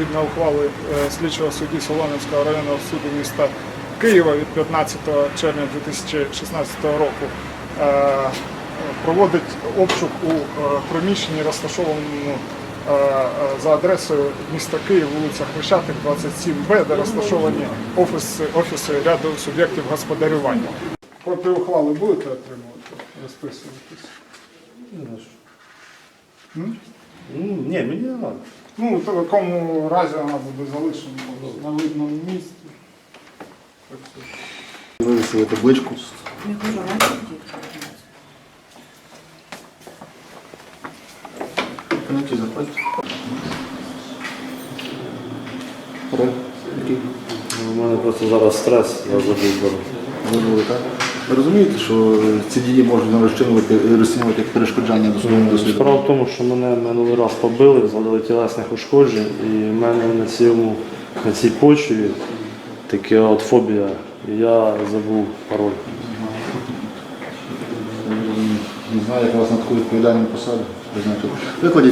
Згідно ухвали е, слідчого судді Солонівського районного суду міста Києва від 15 червня 2016 року е, проводить обшук у е, приміщенні, розташованому за адресою міста Київ, вулиця Хрещатик, 27Б, де розташовані офіси, офіси ряду суб'єктів господарювання. Проти ухвали будете отримувати, розписуватись? М? Ну, ні, мені не треба. Ну, в такому разі вона буде залишена на видному місці. Так що Вивісили табличку. Я кажу, раніше дітки. Пам'ятаю, заходьте. Пароль? Який? У мене просто зараз стрес, я забув зараз. Забули, так? Ви розумієте, що ці дії можна розчинувати, розцінювати як перешкоджання до судового досліду? Справа в тому, що мене минулий раз побили, завдали тілесних ушкоджень, і в мене на цьому на цій почві така от фобія. І я забув пароль. Не знаю, як вас на таку відповідальну посаду призначили. Викладіть